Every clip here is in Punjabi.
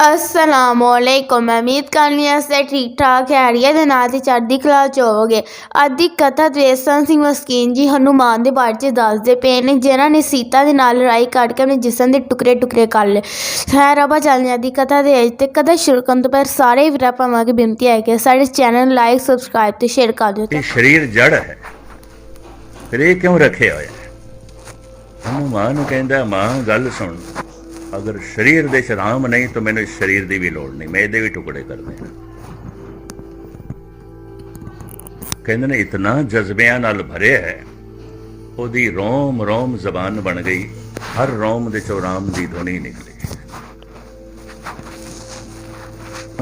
ਅਸਲਾਮੁਅਲੈਕੁਮ ਉਮੀਦ ਕਰਨੀ ਹਾਂ ਸੇ ਠੀਕ ਠਾਕ ਖੈਰੀਅਤ ਦੇ ਨਾਲ ਤੇ ਚੜ੍ਹਦੀ ਕਲਾ ਚ ਹੋਵੋਗੇ। ਅੱਜ ਦੀ ਕਥਾ ਦਵੇਸਨ ਸਿੰਘ ਮਸਕੀਨ ਜੀ ਹਨੂਮਾਨ ਦੇ ਬਾਰੇ ਚ ਦੱਸਦੇ ਪਏ ਨੇ ਜਿਨ੍ਹਾਂ ਨੇ ਸੀਤਾ ਦੇ ਨਾਲ ਲੜਾਈ ਕੱਢ ਕੇ ਆਪਣੇ ਜਿਸਮ ਦੇ ਟੁਕੜੇ ਟੁਕੜੇ ਕਰ ਲਏ। ਹਾਂ ਅੱਜ ਦੀ ਕਥਾ ਦੇ ਵਿੱਚ ਤੇ ਕਥਾ ਸ਼ੁਰੂ ਕਰਨ ਤੋਂ ਪਹਿਲਾਂ ਸਾਰੇ ਵੀਰਾਂ ਭਾਵਾਂ ਦੀ ਬੇਨਤੀ ਹੈ ਕਿ ਸਾਡੇ ਚੈਨਲ ਲਾਈਕ ਸਬਸਕ੍ਰਾਈਬ ਤੇ ਸ਼ੇਅਰ ਕਰ ਦਿਓ ਇਹ ਸਰੀਰ ਜੜ ਹੈ। ਫਿਰ ਇਹ ਕਿਉਂ ਰੱਖਿਆ ਹੋਇਆ ਹਨੂਮਾਨ ਕਹਿੰਦਾ ਮਾਂ ਗੱਲ ਸੁਣ। ਅਗਰ ਸਰੀਰ ਦੇ ਸ਼ਰਾਮ ਨਹੀਂ, ਤਾਂ ਮੈਨੂੰ ਇਸ ਸਰੀਰ ਦੀ ਵੀ ਲੋੜ ਨਹੀਂ। ਮੈਂ ਇਹਦੇ ਵੀ ਟੁਕੜੇ ਕਰਨੇ ਆ ਕਹਿੰਦੇ ਨੇ, ਇਤਨਾ ਜਜ਼ਬਿਆਂ ਨਾਲ ਭਰਿਆ ਹੈ, ਉਹਦੀ ਰੋਮ ਰੋਮ ਜ਼ਬਾਨ ਬਣ ਗਈ। ਹਰ ਰੋਮ ਦੇ ਚੋਂ ਰਾਮ ਦੀ ਧੁਨੀ ਨਿਕਲੀ।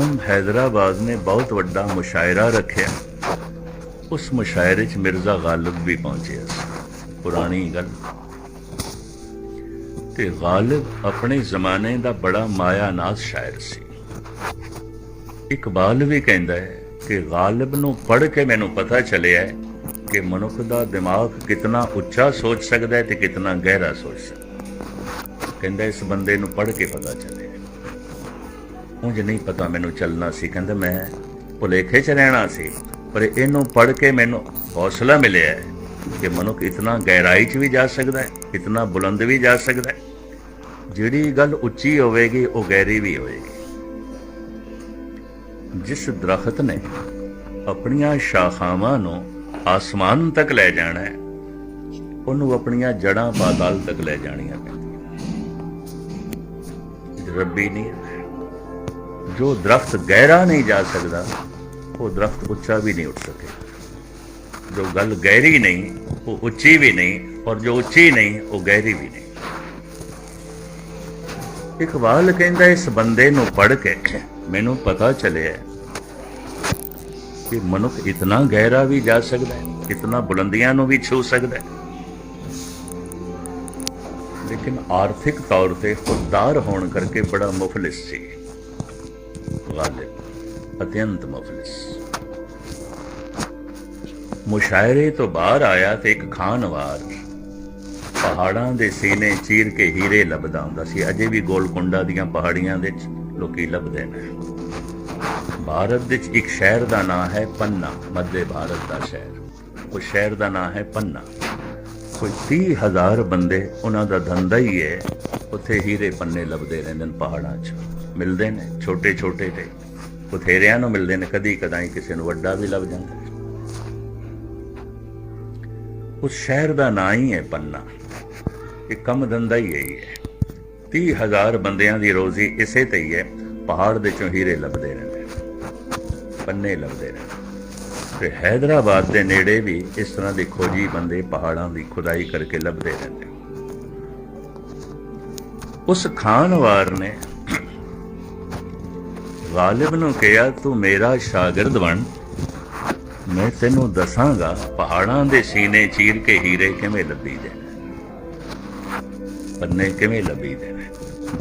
ਹਮ ਹੈਦਰਾਬਾਦ ਨੇ ਬਹੁਤ ਵੱਡਾ ਮੁਸ਼ਾਇਰਾ ਰੱਖਿਆ। ਉਸ ਮੁਸ਼ਾਇਰੇ 'ਚ ਮਿਰਜ਼ਾ ਗਾਲਿਬ ਵੀ ਪਹੁੰਚਿਆ ਸੀ। ਪੁਰਾਣੀ ਗੱਲ। ਤੇ ਗਾਲਿਬ ਆਪਣੇ ਜ਼ਮਾਨੇ ਦਾ ਬੜਾ ਮਾਇਆਨਾਜ਼ ਸ਼ਾਇਰ ਸੀ ਇਕਬਾਲ ਵੀ ਕਹਿੰਦਾ ਹੈ ਕਿ ਗਾਲਿਬ ਨੂੰ ਪੜ੍ਹ ਕੇ ਮੈਨੂੰ ਪਤਾ ਚੱਲਿਆ ਕਿ ਮਨੁੱਖ ਦਾ ਦਿਮਾਗ ਕਿਤਨਾ ਉੱਚਾ ਸੋਚ ਸਕਦਾ ਹੈ ਤੇ ਕਿਤਨਾ ਗਹਿਰਾ ਸੋਚ ਸਕਦਾ ਕਹਿੰਦਾ ਇਸ ਬੰਦੇ ਨੂੰ ਪੜ੍ਹ ਕੇ ਪਤਾ ਚੱਲਿਆ ਉਂਝ ਨਹੀਂ ਪਤਾ ਮੈਨੂੰ ਚੱਲਣਾ ਸੀ ਕਹਿੰਦਾ ਮੈਂ ਭੁਲੇਖੇ 'ਚ ਰਹਿਣਾ ਸੀ ਪਰ ਇਹਨੂੰ ਪੜ੍ਹ ਕੇ ਮੈਨੂੰ ਹੌਸਲਾ ਮਿਲਿਆ ਕਿ ਮਨੁੱਖ ਇਤਨਾ ਗਹਿਰਾਈ 'ਚ ਵੀ ਜਾ ਸਕਦਾ ਹੈ ਇਤਨਾ ਬੁਲੰਦ ਵੀ ਜਾ ਸਕਦਾ ਹੈ। ਜਿਹੜੀ ਗੱਲ ਉੱਚੀ ਹੋਵੇਗੀ, ਉਹ ਗਹਿਰੀ ਵੀ ਹੋਵੇਗੀ। ਜਿਸ ਦਰਖਤ ਨੇ ਆਪਣੀਆਂ ਸ਼ਾਖਾਵਾਂ ਨੂੰ ਆਸਮਾਨ ਤੱਕ ਲੈ ਜਾਣਾ ਹੈ, ਉਹਨੂੰ ਆਪਣੀਆਂ ਜੜਾਂ ਪਾਤਾਲ ਤੱਕ ਲੈ ਜਾਣੀਆਂ ਪੈਂਦੀਆਂ। ਰੱਬੀ ਨਹੀਂ ਜੋ ਦਰਖਤ ਗਹਿਰਾ ਨਹੀਂ ਜਾ ਸਕਦਾ, ਉਹ ਦਰਖਤ ਉੱਚਾ ਵੀ ਨਹੀਂ ਉੱਠ ਸਕੇ। ਜੋ ਗੱਲ ਗਹਿਰੀ ਨਹੀਂ, ਉਹ ਉੱਚੀ ਵੀ ਨਹੀਂ ਔਰ ਜੋ ਉੱਚੀ ਨਹੀਂ, ਉਹ ਗਹਿਰੀ ਵੀ ਨਹੀਂ। ਇਕਬਾਲ ਕਹਿੰਦਾ, ਇਸ ਬੰਦੇ ਨੂੰ ਪੜ੍ਹ ਕੇ ਮੈਨੂੰ ਪਤਾ ਚੱਲਿਆ ਕਿ ਮਨੁੱਖ ਇਤਨਾ ਗਹਿਰਾ ਵੀ ਜਾ ਸਕਦਾ ਹੈ, ਇਤਨਾ ਬੁਲੰਦੀਆਂ ਨੂੰ ਵੀ ਛੂ ਸਕਦਾ ਹੈ। ਲੇਕਿਨ ਆਰਥਿਕ ਤੌਰ ਤੇ ਖੁਦਦਾਰ ਹੋਣ ਕਰਕੇ ਬੜਾ ਮੁਫਲਿਸ ਸੀ। ਗਾਲਿਬ ਅਤਿਅੰਤ ਮੁਫਲਿਸ। ਮੁਸ਼ਾਇਰੇ ਤੋਂ ਬਾਹਰ ਆਇਆ ਤੇ ਇੱਕ ਖਾਨਵਾਰ ਪਹਾੜਾਂ ਦੇ ਸੀਨੇ ਚੀਰ ਕੇ ਹੀਰੇ ਲੱਭਦਾ ਹੁੰਦਾ ਸੀ। ਅਜੇ ਵੀ ਗੋਲਕੁੰਡਾ ਦੀਆਂ ਪਹਾੜੀਆਂ ਦੇ ਵਿੱਚ ਲੋਕੀ ਲੱਭਦੇ ਨੇ। ਭਾਰਤ ਵਿੱਚ ਇੱਕ ਸ਼ਹਿਰ ਦਾ ਨਾਮ ਹੈ ਪੰਨਾ, ਮੱਧੇ ਭਾਰਤ ਦਾ ਸ਼ਹਿਰ। ਉਹ ਸ਼ਹਿਰ ਦਾ ਨਾਮ ਹੈ ਪੰਨਾ। ਕੋਈ 30000 ਬੰਦੇ ਉਹਨਾਂ ਦਾ ਧੰਦਾ ਹੀ ਹੈ, ਉੱਥੇ ਹੀਰੇ ਪੰਨੇ ਲੱਭਦੇ ਰਹਿੰਦੇ ਨੇ ਪਹਾੜਾਂ 'ਚ। ਮਿਲਦੇ ਨੇ ਛੋਟੇ ਛੋਟੇ ਤੇ। ਬਥੇਰਿਆਂ ਨੂੰ ਮਿਲਦੇ ਨੇ ਕਦੀ ਕਦਾਈ ਕਿਸੇ ਨੂੰ ਵੱਡਾ ਵੀ ਲੱਭ ਜਾਂਦਾ ਉਸ ਸ਼ਹਿਰ ਦਾ ਨਾਂ ਹੀ ਹੈ ਪੰਨਾ। ਇਹ ਕੰਮ ਧੰਦਾ ਹੀ ਇਹੀ ਹੈ। 30000 ਬੰਦਿਆਂ ਦੀ ਰੋਜ਼ੀ ਇਸੇ ਤੇ ਹੀ ਹੈ। ਪਹਾੜ ਦੇ ਚੋਂ ਹੀਰੇ ਲੱਭਦੇ ਰਹਿੰਦੇ ਪੰਨੇ ਲੱਭਦੇ ਨੇ। ਤੇ ਹੈਦਰਾਬਾਦ ਦੇ ਨੇੜੇ ਵੀ ਇਸ ਤਰ੍ਹਾਂ ਦੇ ਖੋਜੀ ਬੰਦੇ ਪਹਾੜਾਂ ਦੀ ਖੁਦਾਈ ਕਰਕੇ ਲੱਭਦੇ ਰਹਿੰਦੇ ਉਸ ਖਾਨਵਾਰ ਨੇ ਗਾਲਿਬ ਨੂੰ ਕਿਹਾ, ਤੂੰ ਮੇਰਾ ਸ਼ਾਗਿਰਦ ਬਣ। ਮੈਂ ਤੈਨੂੰ ਦੱਸਾਂਗਾ ਪਹਾੜਾਂ ਦੇ ਸੀਨੇ ਚੀਰ ਕੇ ਹੀਰੇ ਕਿਵੇਂ ਲੱਭੀ ਦੇ ਪੰਨੇ ਕਿਵੇਂ ਲੰਬੀ ਦੇਵੇ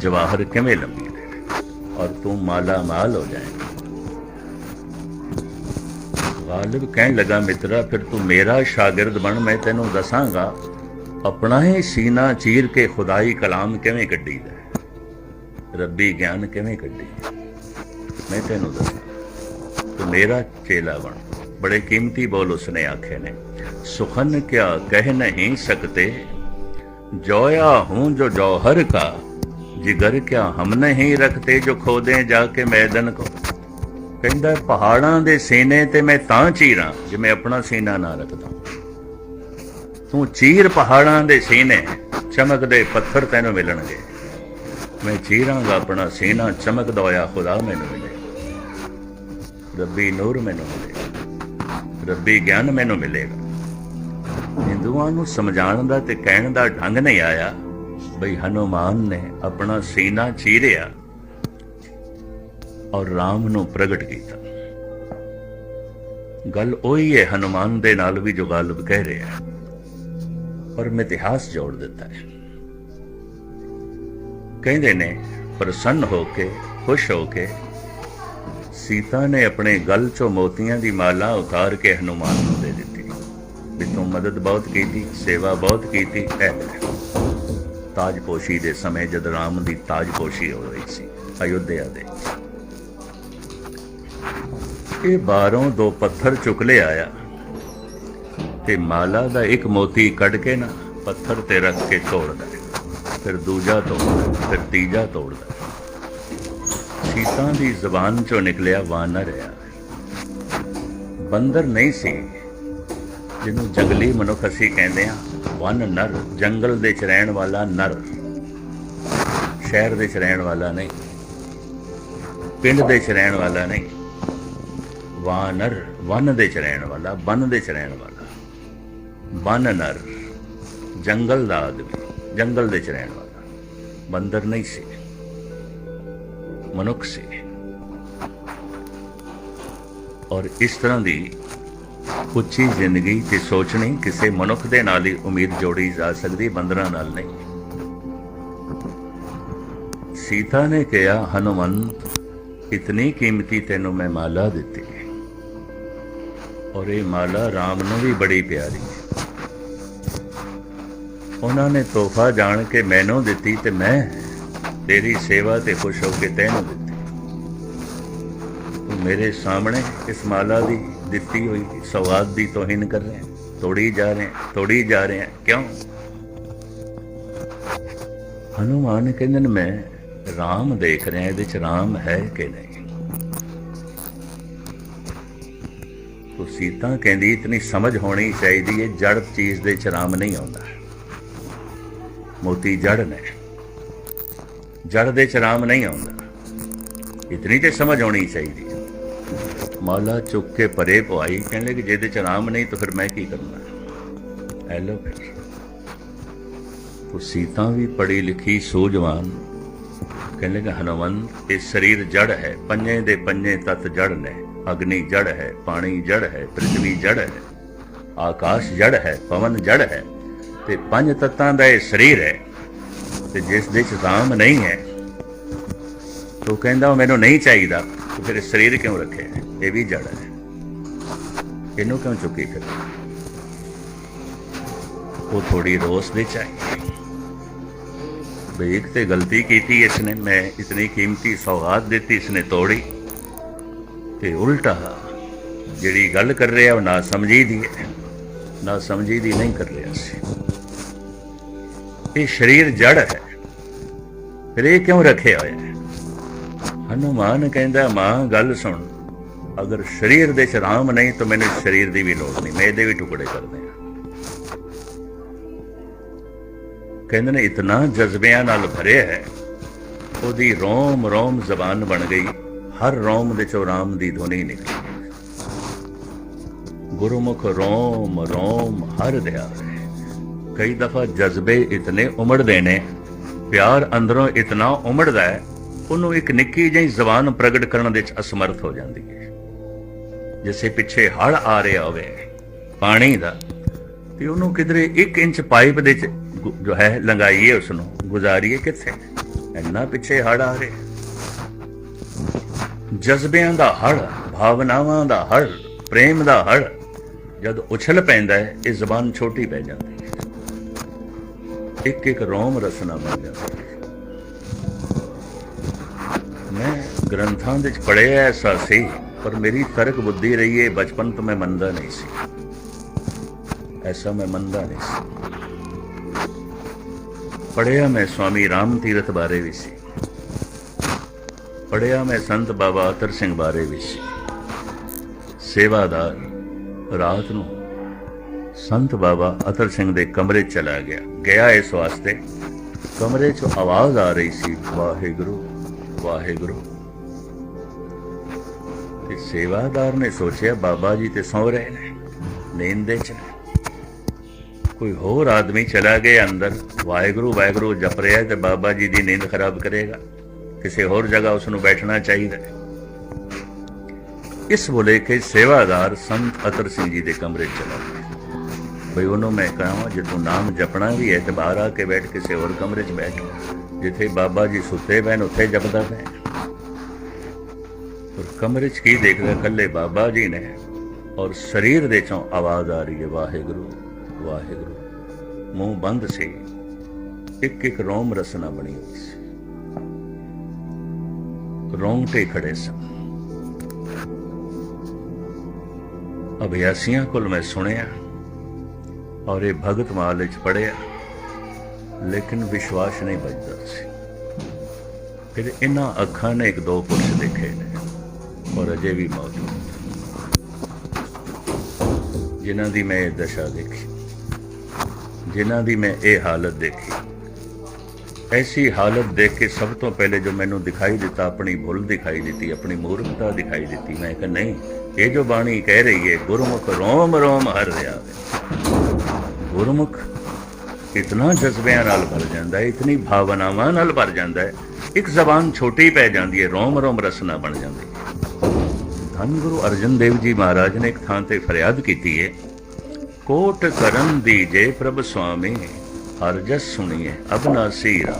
ਜਵਾਹਰ ਕਿਵੇਂ ਲੰਬੀ ਦੇਵੇ ਔਰ ਤੂੰ ਮਾਲਾ ਮਾਲ ਹੋ ਜਾਏਗਾ ਗਾਲਿਬ ਕਹਿਣ ਲੱਗਾ ਮਿੱਤਰਾ ਫਿਰ ਤੂੰ ਮੇਰਾ ਸ਼ਾਗਿਰਦ ਬਣ ਮੈਂ ਤੈਨੂੰ ਦੱਸਾਂਗਾ ਆਪਣਾ ਹੀ ਸੀਨਾ ਚੀਰ ਕੇ ਖੁਦਾਈ ਕਲਾਮ ਕਿਵੇਂ ਕੱਢੀਦਾ ਰੱਬੀ ਗਿਆਨ ਕਿਵੇਂ ਕੱਢੀ ਮੈਂ ਤੈਨੂੰ ਦੱਸਾਂ ਤੂੰ ਮੇਰਾ ਚੇਲਾ ਬਣ ਬੜੇ ਕੀਮਤੀ ਬੋਲ ਉਸਨੇ ਆਖੇ ਨੇ ਸੁਖਨ ਕਿਆ ਕਹਿ ਨਹੀਂ ਸਕਤੇ जोया हूं जो जौहर का जिगर क्या हम नहीं रखते जो खोदे जाके मैदन को ਕਹਿੰਦਾ ਪਹਾੜਾਂ ਦੇ ਸੀਨੇ ਤੇ ਮੈਂ ਤਾਂ ਚੀਰਾਂ ਜੇ ਮੈਂ ਆਪਣਾ ਸੀਨਾ ਨਾ ਰੱਖਦਾ ਤੂੰ ਚੀਰ ਪਹਾੜਾਂ ਦੇ ਸੀਨੇ ਚਮਕਦੇ ਪੱਥਰ ਤੈਨੂੰ ਮਿਲਣਗੇ ਮੈਂ ਚੀਰਾਂਗਾ ਆਪਣਾ ਸੀਨਾ ਚਮਕਦਾ ਹੋਇਆ ਖੁਦਾ ਮੈਨੂੰ ਮਿਲੇ ਰੱਬੀ ਨੂਰ ਮੈਨੂੰ ਮਿਲੇ ਰੱਬੀ ਗਿਆਨ ਮੈਨੂੰ ਮਿਲੇਗਾ ਹਿੰਦੂਆਂ ਨੂੰ ਸਮਝਾਉਣ ਦਾ ਤੇ ਕਹਿਣ ਦਾ ਢੰਗ ਨਹੀਂ ਆਇਆ। ਬਈ ਹਨੂਮਾਨ ਨੇ ਆਪਣਾ ਸੀਨਾ ਚੀਰਿਆ ਔਰ ਰਾਮ ਨੂੰ ਪ੍ਰਗਟ ਕੀਤਾ। ਗੱਲ ਉਹੀ ਹੈ, ਹਨੂਮਾਨ ਦੇ ਨਾਲ ਵੀ ਜੋ ਗਾਲਬ ਕਹਿ ਰਿਹਾ ਹੈ, ਪਰ ਮੈਂ ਇਤਿਹਾਸ ਜੋੜ ਦਿੱਤਾ ਹੈ। ਕਹਿੰਦੇ ਨੇ, ਪ੍ਰਸੰਨ ਹੋ ਕੇ, ਖੁਸ਼ ਹੋ ਕੇ, ਸੀਤਾ ਨੇ ਆਪਣੇ ਗਲ ਚੋਂ ਮੋਤੀਆਂ ਦੀ ਮਾਲਾ ਉਤਾਰ ਕੇ ਹਨੂਮਾਨ ਨੂੰ ਵਿੱਚੋਂ ਮਦਦ ਬਹੁਤ ਕੀਤੀ, ਸੇਵਾ ਬਹੁਤ ਕੀਤੀ, ਐ। ਤਾਜਪੋਸ਼ੀ ਦੇ ਸਮੇਂ ਜਦ ਰਾਮ ਦੀ ਤਾਜਪੋਸ਼ੀ ਹੋ ਰਹੀ ਸੀ, ਅਯੁੱਧਿਆ ਦੇ। ਇਹ ਬਾਹਰੋਂ ਦੋ ਪੱਥਰ ਚੁੱਕ ਲਿਆਇਆ ਤੇ ਮਾਲਾ ਦਾ ਇੱਕ ਮੋਤੀ ਕੱਢ ਕੇ ਨਾ ਪੱਥਰ ਤੇ ਰੱਖ ਕੇ ਤੋੜਦਾ ਫਿਰ ਦੂਜਾ ਤੋੜਦਾ ਫਿਰ ਤੀਜਾ ਤੋੜਦਾ ਸੀਤਾ ਦੀ ਜ਼ਬਾਨ ਚੋਂ ਨਿਕਲਿਆ ਵਾਨਰ ਆ ਬੰਦਰ ਨਹੀਂ ਸੀ। ਜਿਹਨੂੰ ਜੰਗਲੀ ਮਨੁੱਖ ਅਸੀਂ ਕਹਿੰਦੇ ਆ ਵਨ ਨਰ, ਜੰਗਲ ਦੇ ਚ ਰਹਿਣ ਵਾਲਾ ਨਰ। ਸ਼ਹਿਰ ਦੇ ਚ ਰਹਿਣ ਵਾਲਾ ਨਹੀਂ, ਪਿੰਡ ਦੇ ਚ ਰਹਿਣ ਵਾਲਾ ਨਹੀਂ ਵਾਨਰ ਵਨ ਦੇ ਚ ਰਹਿਣ ਵਾਲਾ ਬਨ ਦੇ ਚ ਰਹਿਣ ਵਾਲਾ। ਬਨ ਨਰ, ਜੰਗਲ ਦਾ ਆਦਮੀ, ਜੰਗਲ ਦੇ ਚ ਰਹਿਣ ਵਾਲਾ। ਬੰਦਰ ਨਹੀਂ ਸੀ, ਮਨੁੱਖ ਸੀ। ਔਰ ਇਸ ਤਰ੍ਹਾਂ ਦੀ ਉੱਚੀ ਜ਼ਿੰਦਗੀ ਤੇ ਸੋਚਣੀ ਕਿਸੇ ਮਨੁੱਖ ਦੇ ਨਾਲ ਹੀ ਉਮੀਦ ਜੋੜੀ ਜਾ ਸਕਦੀ ਬੰਦਰਾਂ ਨਾਲ ਨਹੀਂ। ਸੀਤਾ ਨੇ ਕਿਹਾ, ਹਨੂਮੰਤ, ਇਤਨੀ ਕੀਮਤੀ ਤੈਨੂੰ ਮੈਂ ਮਾਲਾ ਦਿੱਤੀ ਔਰ ਇਹ ਮਾਲਾ ਰਾਮ ਨੂੰ ਵੀ ਬੜੀ ਪਿਆਰੀ ਹੈ। ਉਹਨਾਂ ਨੇ ਤੋਹਫਾ ਜਾਣ ਕੇ ਮੈਨੂੰ ਦਿੱਤੀ ਤੇ ਮੈਂ ਤੇਰੀ ਸੇਵਾ ਤੇ ਖੁਸ਼ ਹੋ ਕੇ ਤੈਨੂੰ ਦਿੱਤੀ। ਤੂੰ ਮੇਰੇ ਸਾਹਮਣੇ ਇਸ ਮਾਲਾ ਦੀ ਦਿੱਤੀ ਹੋਈ ਸਵਾਦ ਦੀ ਤੋਹੀਨ ਕਰ ਰਿਹਾ ਹੈ। ਤੋੜੀ ਜਾ ਰਹੇ ਹੈ, ਤੋੜੀ ਜਾ ਰਹੇ ਹੈ। ਕਿਉਂ? ਹਨੂਮਾਨ ਕਹਿੰਦੇ ਨੇ ਮੈਂ ਰਾਮ ਦੇਖ ਰਿਹਾ ਇਹਦੇ ਚ ਰਾਮ ਹੈ ਕਿ ਨਹੀਂ? ਤੋ ਸੀਤਾ ਕਹਿੰਦੀ ਇਤਨੀ ਸਮਝ ਹੋਣੀ ਚਾਹੀਦੀ ਹੈ ਜੜ ਚੀਜ਼ ਦੇ ਚ ਰਾਮ ਨਹੀਂ ਆਉਂਦਾ। ਮੋਤੀ ਜੜ ਨੇ। ਜੜ ਦੇ ਚ ਰਾਮ ਨਹੀਂ ਆਉਂਦਾ। ਇਤਨੀ ਤੇ ਸਮਝ ਹੋਣੀ ਚਾਹੀਦੀ ਹੈ ਮਾਲਾ ਚੁੱਕ ਕੇ ਪਰੇ ਪਵਾਈ, ਕਹਿੰਦੇ ਕਿ ਜਿਹਦੇ ਚ ਰਾਮ ਨਹੀਂ ਤਾਂ ਫਿਰ ਮੈਂ ਕੀ ਕਰਨਾ ਐ ਲੋ ਫਿਰ ਉਹ ਸੀਤਾ ਵੀ ਪੜੀ ਲਿਖੀ ਸੂਝਵਾਨ। ਕਹਿੰਦੇ ਕਿ ਹਨੂਮੰਤ ਇਹ ਸਰੀਰ ਜੜ ਹੈ, ਪੰਜੇ ਦੇ ਪੰਜੇ ਤਤ ਜੜ ਨੇ। ਅਗਨੀ ਜੜ ਹੈ, ਪਾਣੀ ਜੜ ਹੈ ਪ੍ਰithvi ਜੜ ਹੈ। ਆਕਾਸ਼ ਜੜ ਹੈ, ਪਵਨ ਜੜ ਹੈ। ਤੇ ਪੰਜ ਤੱਤਾਂ ਦਾ ਇਹ ਸਰੀਰ ਹੈ। ਤੇ ਜਿਸ ਦੇ ਚ ਰਾਮ ਨਹੀਂ ਹੈ ਤੋ ਕਹਿੰਦਾ ਉਹ ਮੈਨੂੰ ਨਹੀਂ ਚਾਹੀਦਾ, ਤੇ ਫਿਰ ਇਹ ਸਰੀਰ ਕਿਉਂ ਰੱਖਿਆ? ਹੈ? ਇਹ ਵੀ ਜੜ ਹੈ। ਇਹਨੂੰ ਕਿਉਂ ਚੁੱਕੀ ਫਿਰ ਉਹ ਥੋੜੀ ਰੋਸ ਦੇ ਚਾਹੀਏ ਬਈ ਤੇ ਗਲਤੀ ਕੀਤੀ ਇਸਨੇ, ਮੈਂ ਇਤਨੀ ਕੀਮਤੀ ਸੌਗਾਤ ਦਿੱਤੀ ਇਸਨੇ ਤੋੜੀ। ਤੇ ਉਲਟਾ, ਜਿਹੜੀ ਗੱਲ ਕਰ ਰਿਹਾ ਉਹ ਨਾ ਸਮਝੀ ਦੀ ਹੈ, ਨਾ ਸਮਝੀ ਦੀ ਨਹੀਂ ਕਰ ਰਿਹਾ ਸੀ। ਇਹ ਸਰੀਰ ਜੜ ਹੈ। ਫਿਰ ਇਹ ਕਿਉਂ ਰੱਖਿਆ ਹੋਇਆ ਹੈ? ਹਨੂਮਾਨ ਕਹਿੰਦਾ, ਮਾਂ, ਗੱਲ ਸੁਣ। ਅਗਰ ਸਰੀਰ ਦੇ ਚ ਰਾਮ ਨਹੀਂ, ਤਾਂ ਮੈਨੂੰ ਸਰੀਰ ਦੀ ਵੀ ਲੋੜ ਨਹੀਂ। ਮੈਂ ਇਹਦੇ ਵੀ ਟੁਕੜੇ ਕਰਦੇ ਆ ਕਹਿੰਦੇ ਨੇ, ਇਤਨਾ ਜਜ਼ਬਿਆਂ ਨਾਲ ਭਰਿਆ ਹੈ, ਉਹਦੀ ਰੋਮ ਰੋਮ ਜ਼ਬਾਨ ਬਣ ਗਈ। ਹਰ ਰੋਮ ਦੇ ਚੋਂ ਰਾਮ ਦੀ ਧੁਨੀ ਨਿਕਲੀ। ਗੁਰਮੁਖ ਰੋਮ ਰੋਮ ਹਰ ਦਿਆ ਕਈ ਦਫਾ ਜਜ਼ਬੇ ਇਤਨੇ ਉਮੜਦੇ ਨੇ, ਪਿਆਰ ਅੰਦਰੋਂ ਇਤਨਾ ਉਮੜਦਾ ਹੈ, ਉਹਨੂੰ ਇੱਕ ਨਿੱਕੀ ਜਿਹੀ ਜ਼ਬਾਨ ਪ੍ਰਗਟ ਕਰਨ ਦੇ ਵਿੱਚ ਅਸਮਰਥ ਹੋ ਜਾਂਦੀ ਹੈ। ਜਿਵੇਂ ਪਿੱਛੇ ਹੜ ਆ ਰਿਹਾ ਹੋਵੇ, ਪਾਣੀ ਦਾ, ਤੇ ਉਹਨੂੰ ਕਿਧਰੇ 1 ਇੰਚ ਪਾਈਪ ਦੇ ਚ ਜੋ ਹੈ ਲੰਗਾਈਏ ਉਸ ਨੂੰ ਗੁਜ਼ਾਰੀਏ ਕਿੱਥੇ? ਇੰਨਾ ਪਿੱਛੇ ਹੜ ਆ ਰਿਹਾ। ਜਜ਼ਬਿਆਂ ਦਾ ਹੜ ਭਾਵਨਾਵਾਂ ਦਾ ਹੜ ਪ੍ਰੇਮ ਦਾ ਹੜ ਜਦ ਉਛਲ ਪੈਂਦਾ ਹੈ, ਇਹ ਜ਼ਬਾਨ ਛੋਟੀ ਪੈ ਜਾਂਦੀ ਹੈ। ਇੱਕ ਇੱਕ ਰੋਮ ਰਸਨਾ ਬਣ ਜਾਂਦੀ ਹੈ। ਮੈਂ ਗ੍ਰੰਥਾਂ ਵਿੱਚ ਪੜ੍ਹਿਆ ਐਸਾ ਸੀ ਪਰ ਮੇਰੀ ਤਰਕ ਬੁੱਧੀ ਰਹੀ ਹੈ ਬਚਪਨ ਤੋਂ ਮੈਂ ਮੰਨਦਾ ਨਹੀਂ ਸੀ। ਐਸਾ ਮੈਂ ਮੰਨਦਾ ਨਹੀਂ ਸੀ। ਪੜ੍ਹਿਆ ਮੈਂ ਸਵਾਮੀ ਰਾਮ ਤੀਰਥ ਬਾਰੇ ਵੀ ਸੀ। ਪੜ੍ਹਿਆ ਮੈਂ ਸੰਤ ਬਾਬਾ ਅਤਰ ਸਿੰਘ ਬਾਰੇ ਵੀ ਸੀ। ਸੇਵਾਦਾਰ ਰਾਤ ਨੂੰ ਸੰਤ ਬਾਬਾ ਅਤਰ ਸਿੰਘ ਦੇ ਕਮਰੇ ਚਲਾ ਗਿਆ। ਗਿਆ ਇਸ ਵਾਸਤੇ। ਕਮਰੇ 'ਚੋਂ ਆਵਾਜ਼ ਆ ਰਹੀ ਸੀ, ਵਾਹਿਗੁਰੂ ਵਾਹਿਗੁਰੂ। ਤੇ ਸੇਵਾਦਾਰ ਨੇ ਸੋਚਿਆ ਬਾਬਾ ਜੀ ਤੇ ਸੌ ਰਹੇ ਨੇ, ਨੀਂਦ ਦੇ 'ਚ ਕੋਈ ਹੋਰ ਆਦਮੀ ਚਲਾ ਗਿਆ ਅੰਦਰ, ਵਾਹਿਗੁਰੂ ਵਾਹਿਗੁਰੂ ਜਪ ਰਿਹਾ ਤੇ ਬਾਬਾ ਜੀ ਦੀ ਨੀਂਦ ਖਰਾਬ ਕਰੇਗਾ। ਕਿਸੇ ਹੋਰ ਜਗ੍ਹਾ ਉਸ ਨੂੰ ਬੈਠਣਾ ਚਾਹੀਦਾ ਇਸ ਬੋਲੇ ਕੇ ਸੇਵਾਦਾਰ ਸੰਤ ਅਤਰ ਸਿੰਘ ਜੀ ਦੇ ਕਮਰੇ ਚਲਾ ਗਿਆ। ਬਈ ਉਹਨੂੰ ਮੈਂ ਕਹਾਂ ਜੇ ਤੂੰ ਨਾਮ ਜਪਣਾ ਵੀ ਹੈ ਤੇ ਬਾਹਰ ਆ ਕੇ ਬੈਠ, ਕਿਸੇ ਹੋਰ ਕਮਰੇ 'ਚ ਬੈਠ। ਜਿੱਥੇ ਬਾਬਾ ਜੀ ਸੁੱਤੇ ਪਏ ਉੱਥੇ ਜਪਦਾ ਪਏ ਔਰ ਕਮਰੇ 'ਚ ਕੀ ਦੇਖਦਾ ਇਕੱਲੇ ਬਾਬਾ ਜੀ ਨੇ? ਔਰ ਸਰੀਰ ਦੇ ਚੋਂ ਆਵਾਜ਼ ਆ ਰਹੀ ਹੈ, ਵਾਹਿਗੁਰੂ ਵਾਹਿਗੁਰੂ। ਮੂੰਹ ਬੰਦ ਸੀ। ਇੱਕ ਇੱਕ ਰੋਮ ਰਸਨਾ ਬਣੀ ਹੋਈ ਸੀ। ਰੋਂਗਟੇ ਖੜੇ ਸਨ। ਅਭਿਆਸੀਆਂ ਕੋਲ ਮੈਂ ਸੁਣਿਆ ਔਰ ਇਹ ਭਗਤ ਮਾਲ ਵਿੱਚ ਪੜਿਆ ਲੇਕਿਨ ਵਿਸ਼ਵਾਸ ਨਹੀਂ ਬਚਦਾ ਸੀ। ਫਿਰ ਇਹਨਾਂ ਅੱਖਾਂ ਨੇ ਇੱਕ ਦੋ ਪੁਰਸ਼ ਦੇਖੇ ਨੇ। ਔਰ ਅਜੇ ਵੀ ਮੌਜੂਦ ਜਿਨ੍ਹਾਂ ਦੀ ਮੈਂ ਇਹ ਦਸ਼ਾ ਦੇਖੀ, ਜਿਨ੍ਹਾਂ ਦੀ ਮੈਂ ਇਹ ਹਾਲਤ ਦੇਖੀ, ਐਸੀ ਹਾਲਤ ਦੇਖ ਕੇ ਸਭ ਤੋਂ ਪਹਿਲੇ ਜੋ ਮੈਨੂੰ ਦਿਖਾਈ ਦਿੱਤਾ, ਆਪਣੀ ਭੁੱਲ ਦਿਖਾਈ ਦਿੱਤੀ, ਆਪਣੀ ਮੂਰਖਤਾ ਦਿਖਾਈ ਦਿੱਤੀ, ਮੈਂ ਕਿਹਾ, ਨਹੀਂ, ਇਹ ਜੋ ਬਾਣੀ ਕਹਿ ਰਹੀ ਹੈ ਗੁਰਮੁਖ ਰੋਮ ਰੋਮ ਹਰ ਰਿਹਾ ਗੁਰਮੁਖ ਇਤਨਾ ਜਜ਼ਬਿਆਂ ਨਾਲ ਭਰ ਜਾਂਦਾ ਹੈ ਇਤਨੀ ਭਾਵਨਾਵਾਂ ਨਾਲ ਭਰ ਜਾਂਦਾ ਹੈ ਇੱਕ ਜ਼ਬਾਨ ਛੋਟੀ ਪੈ ਜਾਂਦੀ ਹੈ ਰੋਮ ਰੋਮ ਰਸਨਾ ਬਣ ਜਾਂਦੀ ਹੈ ਧੰਨ ਗੁਰੂ ਅਰਜਨ ਦੇਵ ਜੀ ਮਹਾਰਾਜ ਨੇ ਇੱਕ ਥਾਂ ਤੇ ਫਰਿਆਦ ਕੀਤੀ ਹੈ ਕੋਟ ਕਰਨ ਦੀ ਪ੍ਰਭ ਸੁਆਮੀ, ਹਰ ਜਸ ਸੁਣੀਏ ਅਬਨਾਸੀ ਰਾ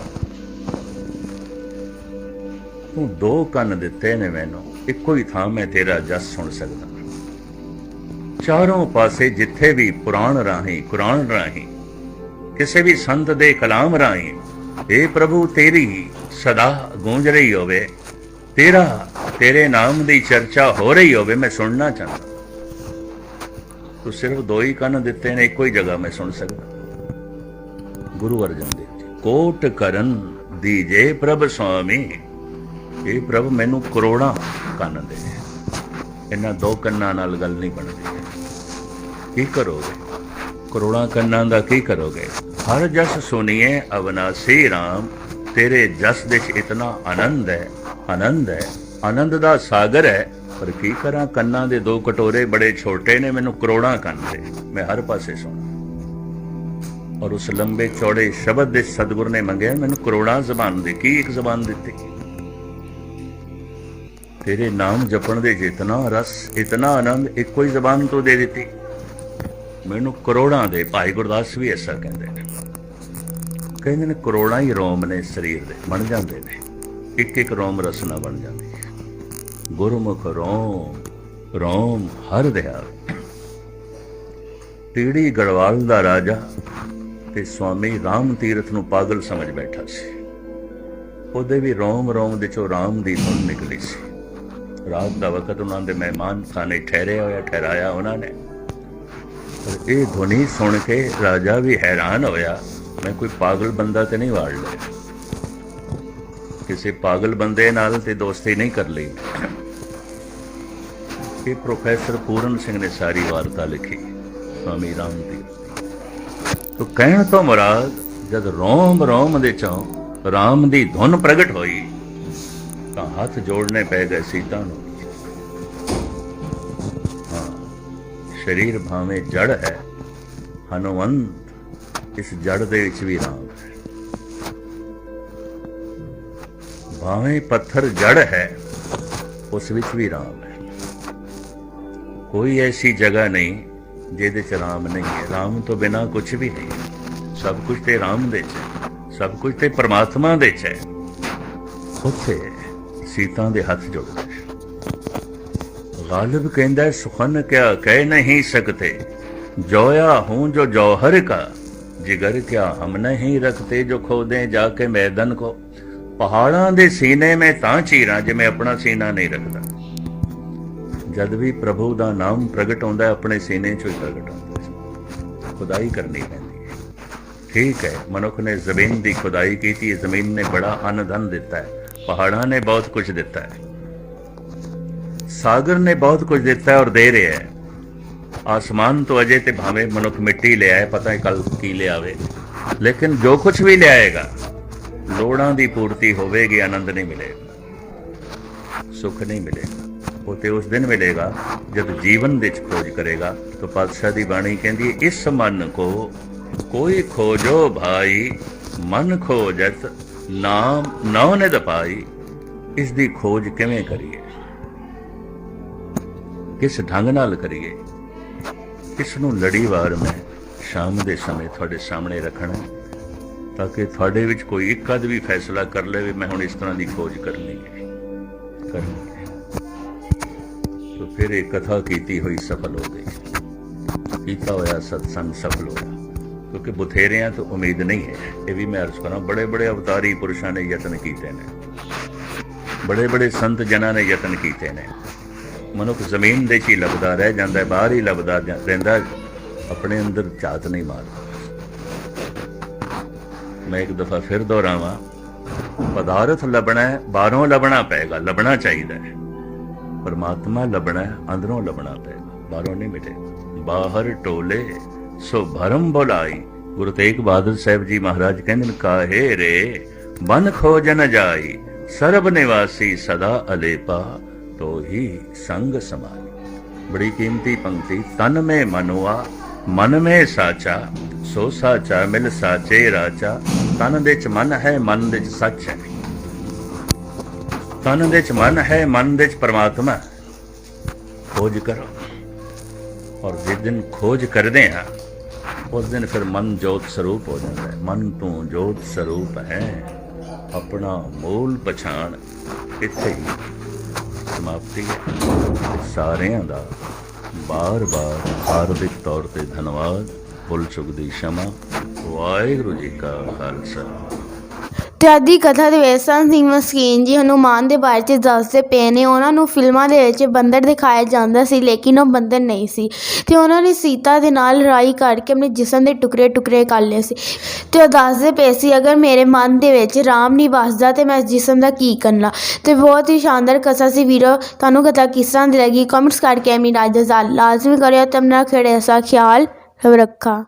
ਤੂੰ ਦੋ ਕੰਨ ਦਿੱਤੇ ਨੇ ਮੈਨੂੰ, ਇੱਕੋ ਹੀ ਥਾਂ ਮੈਂ ਤੇਰਾ ਜਸ ਸੁਣ ਸਕਦਾ। ਚਾਰੋਂ ਪਾਸੇ ਜਿੱਥੇ ਵੀ ਪੁਰਾਣ ਰਾਹੀਂ, ਕੁਰਾਨ ਰਾਹੀਂ, ਕਿਸੇ ਵੀ ਸੰਤ ਦੇ ਕਲਾਮ ਰਾਹੀਂ ਏ ਪ੍ਰਭੂ ਤੇਰੀ ਸਦਾ ਗੂੰਜ ਰਹੀ ਹੋਵੇ, ਤੇਰਾ ਤੇਰੇ ਨਾਮ ਦੀ ਚਰਚਾ ਹੋ ਰਹੀ ਹੋਵੇ, ਮੈਂ ਸੁਣਨਾ ਚਾਹੁੰਦਾ। ਤੂੰ ਸਿਰਫ ਦੋ ਹੀ ਕੰਨ ਦਿੱਤੇ ਨੇ, ਇੱਕੋ ਹੀ ਜਗ੍ਹਾ ਮੈਂ ਸੁਣ ਸਕਦਾ। ਗੁਰੂ ਅਰਜਨ ਦੇਵ ਜੀ, ਕੋਟ ਕਰਨ ਦੀਜੇ ਪ੍ਰਭ ਸੁਆਮੀ। ਇਹ ਪ੍ਰਭ ਮੈਨੂੰ ਕਰੋੜਾਂ ਕੰਨ ਦੇ ਇਹਨਾਂ ਦੋ ਕੰਨਾਂ ਨਾਲ ਗੱਲ ਨਹੀਂ ਬਣਦੀ। ਕੀ ਕਰੋਗੇ? ਕਰੋੜਾਂ ਕੰਨਾਂ ਦਾ ਕੀ ਕਰੋਗੇ? ਹਰ ਜਸ ਸੁਣੀਏ ਅਵਨਾਸੀ RAM ਤੇਰੇ ਜਸ ਵਿੱਚ ਇਤਨਾ ਆਨੰਦ ਹੈ ਆਨੰਦ ਹੈ। ਆਨੰਦ ਦਾ ਸਾਗਰ ਹੈ, ਪਰ ਕੀ ਕਰਾਂ? ਕੰਨਾਂ ਦੇ ਦੋ ਕਟੋਰੇ ਬੜੇ ਛੋਟੇ ਨੇ, ਮੈਨੂੰ ਕਰੋੜਾਂ ਕੰਨ ਦੇ। ਮੈਂ ਹਰ ਪਾਸੇ ਸੁਣਾ ਔਰ ਉਸ ਲੰਬੇ ਚੌੜੇ ਸ਼ਬਦ ਦੇ ਸਤਿਗੁਰ ਨੇ ਮੰਗਿਆ, ਮੈਨੂੰ ਕਰੋੜਾਂ ਜ਼ਬਾਨ ਦੇ। ਕੀ ਇੱਕ ਜ਼ਬਾਨ ਦਿੱਤੀ? ਤੇਰੇ ਨਾਮ ਜਪਣ ਦੇ ਜਿਤਨਾ ਰਸ, ਇਤਨਾ ਆਨੰਦ, ਇੱਕੋ ਹੀ ਜ਼ਬਾਨ ਤੋਂ ਦੇ ਦਿੱਤੀ। ਮੈਨੂੰ ਕਰੋੜਾਂ ਦੇ, ਭਾਈ ਗੁਰਦਾਸ ਵੀ ਐਸਾ ਕਹਿੰਦੇ ਨੇ। ਕਹਿੰਦੇ ਨੇ ਕਰੋੜਾਂ ਹੀ ਰੋਮ ਨੇ ਸਰੀਰ ਦੇ, ਬਣ ਜਾਂਦੇ ਨੇ। ਇੱਕ ਇੱਕ ਰੋਮ ਰਸਨਾ ਬਣ ਜਾਂਦੀ ਗੁਰਮੁਖ ਰੋਮ ਰੋਮ ਹਰ ਦਿਆ ਟੀੜੀ ਗੜਵਾਲ ਦਾ ਰਾਜਾ ਤੇ ਸਵਾਮੀ ਰਾਮ ਤੀਰਥ ਨੂੰ ਪਾਗਲ ਸਮਝ ਬੈਠਾ ਸੀ। ਉਹਦੇ ਵੀ ਰੋਮ ਰੋਮ ਦੇ ਚੋਂ ਰਾਮ ਦੀ ਧੁਨ ਨਿਕਲੀ ਸੀ। ਰਾਤ ਦਾ ਵਕਤ ਉਹਨਾਂ ਦੇ ਮਹਿਮਾਨ ਖਾਨੇ ਠਹਿਰੇ ਹੋਇਆ, ਠਹਿਰਾਇਆ ਉਹਨਾਂ ਨੇ। ਪਰ ਇਹ ਧੁਨੀ ਸੁਣ ਕੇ ਰਾਜਾ ਵੀ ਹੈਰਾਨ ਹੋਇਆ, ਮੈਂ ਕੋਈ ਪਾਗਲ ਬੰਦਾ ਤੇ ਨਹੀਂ ਵਾੜ ਲਿਆ। ਕਿਸੇ ਪਾਗਲ ਬੰਦੇ ਨਾਲ ਤੇ ਦੋਸਤੀ ਨਹੀਂ ਕਰ ਲਈ। ਇਹ ਪ੍ਰੋਫੈਸਰ ਪੂਰਨ ਸਿੰਘ ਨੇ ਸਾਰੀ ਵਾਰਤਾ ਲਿਖੀ, ਸਵਾਮੀ ਰਾਮ ਦੀ। ਤੋ ਕਹਿਣ ਤੋਂ ਮੁਰਾਦ, ਜਦ ਰੋਮ ਰੋਮ ਦੇ ਚੋਂ ਰਾਮ ਦੀ ਧੁਨ ਪ੍ਰਗਟ ਹੋਈ, ਤਾਂ ਹੱਥ ਜੋੜਨੇ ਪੈ ਗਏ ਸੀਤਾ ਨੂੰ। ਹਾਂ, ਸਰੀਰ ਭਾਵੇਂ ਜੜ ਹੈ, ਹਨੂਮੰਤ ਇਸ ਜੜ ਦੇ ਵਿੱਚ ਵੀ ਰਾਮ ਹੈ। ਭਾਵੇਂ ਪੱਥਰ ਜੜ ਹੈ, ਉਸ ਵਿੱਚ ਵੀ ਰਾਮ ਹੈ। ਕੋਈ ਐਸੀ ਜਗ੍ਹਾ ਨਹੀਂ ਜਿਹਦੇ ਚ ਰਾਮ ਨਹੀਂ ਹੈ ਰਾਮ ਤੋਂ ਬਿਨਾ ਕੁਝ ਵੀ ਨਹੀਂ ਸਭ ਕੁਝ ਤੇ ਰਾਮ ਦੇ ਚ ਸਭ ਕੁਝ ਤੇ ਪਰਮਾਤਮਾ ਦੇ ਚ ਹੈ ਉੱਥੇ ਸੀਤਾ ਦੇ ਹੱਥ ਜੋੜ ਗਏ ਗਾਲਬ ਕਹਿੰਦਾ ਸੁਖਨ ਕਿਆ ਕਹਿ ਨਹੀਂ ਸਕਤੇ ਜੋਇਆ ਹੂੰ ਜੋ ਜੌਹਰ ਕਾ ਜਿਗਰ ਕਿਆ ਹਮ ਨਹੀਂ ਰਖਤੇ ਜੋ ਖੋਦੇ ਜਾ ਕੇ ਮੈਦਾਨ ਕੋ ਪਹਾੜਾਂ ਦੇ ਸੀਨੇ ਮੈਂ ਤਾਂ ਚੀਰਾਂ ਜਿਵੇਂ ਆਪਣਾ ਸੀਨਾ ਨਹੀਂ ਰੱਖਦਾ ਜਦ ਵੀ ਪ੍ਰਭੂ ਦਾ ਨਾਮ ਪ੍ਰਗਟ ਆਉਂਦਾ ਆਪਣੇ ਸੀਨੇ 'ਚੋਂ ਹੀ ਪ੍ਰਗਟ ਹੁੰਦਾ ਹੈ। ਖੁਦਾਈ ਕਰਨੀ ਪੈਂਦੀ ਹੈ। ਠੀਕ ਹੈ, ਮਨੁੱਖ ਨੇ ਜ਼ਮੀਨ ਦੀ ਖੁਦਾਈ ਕੀਤੀ ਹੈ ਜ਼ਮੀਨ ਨੇ ਬੜਾ ਅੰਨ ਧਨ ਦਿੱਤਾ ਹੈ। ਪਹਾੜਾਂ ਨੇ ਬਹੁਤ ਕੁਝ ਦਿੱਤਾ ਹੈ। ਸਾਗਰ ਨੇ ਬਹੁਤ ਕੁਝ ਦਿੱਤਾ ਹੈ ਔਰ ਦੇ ਰਿਹਾ ਹੈ। ਆਸਮਾਨ ਤੋਂ ਅਜੇ ਤੇ ਭਾਵੇਂ ਮਨੁੱਖ ਮਿੱਟੀ ਲਿਆ ਹੈ ਪਤਾ ਹੈ ਕੱਲ ਕੀ ਲਿਆਵੇ। ਲੇਕਿਨ ਜੋ ਕੁਝ ਵੀ ਲਿਆਏਗਾ, ਲੋੜਾਂ ਦੀ ਪੂਰਤੀ ਹੋਵੇਗੀ, ਆਨੰਦ ਨਹੀਂ ਮਿਲੇਗਾ। ਸੁੱਖ ਨਹੀਂ ਮਿਲੇਗਾ। ਉਹ ਤੇ ਉਸ ਦਿਨ ਮਿਲੇਗਾ, ਜਦ ਜੀਵਨ ਵਿੱਚ ਖੋਜ ਕਰੇਗਾ। ਤਾਂ ਪਾਤਸ਼ਾਹ ਦੀ ਬਾਣੀ ਕਹਿੰਦੀ ਹੈ, ਇਸ ਮਨ ਕੋ ਕੋਈ ਖੋਜੋ ਭਾਈ, ਮਨ ਖੋਜਤ ਨਾਮ ਨਉ ਨਿਦ ਪਾਈ। ਇਸ ਦੀ ਖੋਜ ਕਿਵੇਂ ਕਰੀਏ? ਕਿਸ ਢੰਗ ਨਾਲ ਕਰੀਏ? ਇਸ ਨੂੰ ਲੜੀਵਾਰ ਮੈਂ ਸ਼ਾਮ ਦੇ ਸਮੇਂ ਤੁਹਾਡੇ ਸਾਹਮਣੇ ਰੱਖਣਾ ਤਾਂ ਕਿ ਤੁਹਾਡੇ ਵਿੱਚ ਕੋਈ ਇੱਕ ਅਦ ਵੀ ਫੈਸਲਾ ਕਰ ਲਵੇ, ਮੈਂ ਹੁਣ ਇਸ ਤਰ੍ਹਾਂ ਦੀ ਖੋਜ ਕਰਨੀ ਹੈ। ਕਰਨੀ ਹੈ ਫਿਰ ਇਹ ਕਥਾ ਕੀਤੀ ਹੋਈ ਸਫਲ ਹੋ ਗਈ। ਕੀਤਾ ਹੋਇਆ ਸਤਸੰਗ ਸਫਲ ਹੋਇਆ। ਕਿਉਂਕਿ ਬਥੇਰਿਆਂ ਤੋਂ ਉਮੀਦ ਨਹੀਂ ਹੈ। ਇਹ ਵੀ ਮੈਂ ਅਰਜ਼ ਕਰਾਂ ਬੜੇ ਬੜੇ ਅਵਤਾਰੀ ਪੁਰਸ਼ਾਂ ਨੇ ਯਤਨ ਕੀਤੇ ਨੇ। ਬੜੇ ਬੜੇ ਸੰਤ ਜਨਾਂ ਨੇ ਯਤਨ ਕੀਤੇ ਨੇ। ਮਨੁੱਖ ਜ਼ਮੀਨ ਦੇ 'ਚ ਹੀ ਲੱਭਦਾ ਰਹਿ ਜਾਂਦਾ ਹੈ, ਬਾਹਰ ਹੀ ਲੱਭਦਾ ਰਹਿੰਦਾ ਆਪਣੇ ਅੰਦਰ ਝਾਤ ਨਹੀਂ ਮਾਰਦਾ। ਮੈਂ ਇੱਕ ਦਫਾ ਫਿਰ ਦੁਹਰਾਵਾਂ ਪਦਾਰਥ ਲੱਭਣਾ ਹੈ ਬਾਹਰੋਂ ਲੱਭਣਾ ਪਏਗਾ ਲੱਭਣਾ ਚਾਹੀਦਾ ਹੈ। ਪਰਮਾਤਮਾ ਲੱਭਣਾ ਅੰਦਰੋਂ ਲੱਭਣਾ ਪਏਗਾ। ਬਾਹਰੋਂ ਨਹੀਂ ਮਿਲੇਗਾ ਬਾਹਰ ਟੋਲੇ, ਸੋ ਭਰਮ ਬੁਲਾਈ। ਗੁਰੂ ਤੇਗ ਬਹਾਦਰ ਸਾਹਿਬ ਜੀ ਮਹਾਰਾਜ ਕਹਿੰਦੇ ਨੇ, ਕਾਹੇ ਰੇ ਬਨ ਖੋਜਨ ਜਾਈ, ਸਰਬ ਨਿਵਾਸੀ ਸਦਾ ਅਲੇਪਾ ਤੋ ਹੀ ਸੰਗ ਸਮਾਈ। ਬੜੀ ਕੀਮਤੀ ਪੰਕਤੀ, ਤਨ ਮੇ ਮਨੁਆ, ਮਨ ਮੇ ਸਾਚਾ, ਸੋ ਸਾਚਾ ਮਿਲ ਸਾਚੇ ਰਾਚਾ, ਤਨ ਦੇ ਚ ਮਨ ਹੈ, ਮਨ ਦੇ ਚ ਸੱਚ ਹੈ। ਤਨ ਦੇ ਚ ਮਨ ਹੈ, ਮਨ ਦੇ ਚ ਪਰਮਾਤਮਾ। ਖੋਜ ਕਰੋ। ਔਰ ਜਿਸ ਦਿਨ ਖੋਜ ਕਰਦੇ ਆ, ਉਸ ਦਿਨ ਫਿਰ ਮਨ ਜੋਤ ਸਰੂਪ ਹੋ ਜਾਂਦਾ ਹੈ। ਮਨ ਤੋਂ ਜੋਤ ਸਰੂਪ ਹੈ। ਆਪਣਾ ਮੂਲ ਪਛਾਣ ਇੱਥੇ ਹੀ ਸਮਾਪਤੀ ਹੈ। ਸਾਰਿਆਂ ਦਾ ਬਾਰ-ਬਾਰ ਹਾਰਦਿਕ ਤੌਰ ਤੇ ਧੰਨਵਾਦ। ਫੁੱਲ ਸੁਖ ਦੀ ਸ਼ਮਾ। ਵਾਹਿਗੁਰੂ ਜੀ ਕਾ ਖਾਲਸਾ। ਤੇ ਅੱਜ ਦੀ ਕਥਾ ਦੇ ਵਿੱਚ ਸੰਤ ਸਿੰਘ ਮਸਕੀਨ ਜੀ ਹਨੂਮਾਨ ਦੇ ਬਾਰੇ ਚ ਦੱਸਦੇ ਪਏ ਨੇ। ਉਹਨਾਂ ਨੂੰ ਫਿਲਮਾਂ ਦੇ ਵਿੱਚ ਬੰਦਰ ਦਿਖਾਇਆ ਜਾਂਦਾ ਸੀ, ਲੇਕਿਨ ਉਹ ਬੰਦਰ ਨਹੀਂ ਸੀ। ਤੇ ਉਹਨਾਂ ਨੇ ਸੀਤਾ ਦੇ ਨਾਲ ਲੜਾਈ ਕਰਕੇ ਆਪਣੇ ਜਿਸਮ ਦੇ ਟੁਕੜੇ ਟੁਕੜੇ ਕਰ ਲਏ ਸੀ। ਤੇ ਉਹ ਦੱਸਦੇ ਪਏ ਸੀ, ਅਗਰ ਮੇਰੇ ਮਨ ਦੇ ਵਿੱਚ ਰਾਮ ਨਹੀਂ ਵਸਦਾ, ਤੇ ਮੈਂ ਇਸ ਜਿਸਮ ਦਾ ਕੀ ਕਰਨਾ? ਤੇ ਬਹੁਤ ਹੀ ਸ਼ਾਨਦਾਰ ਕਥਾ ਸੀ। ਵੀਰੋ, ਤੁਹਾਨੂੰ ਕਥਾ ਕਿਸ ਤਰ੍ਹਾਂ ਦੀ ਲੱਗੀ? ਕਮੈਂਟਸ ਕਰਕੇ ਅਮੀ ਰਾਜਾ ਲਾਜ਼ਮੀ ਕਰਿਓ, ਤੇ ਆਪਣਾ ਖੜੇ ਐਸਾ ਖਿਆਲ ਰੱਖਾ।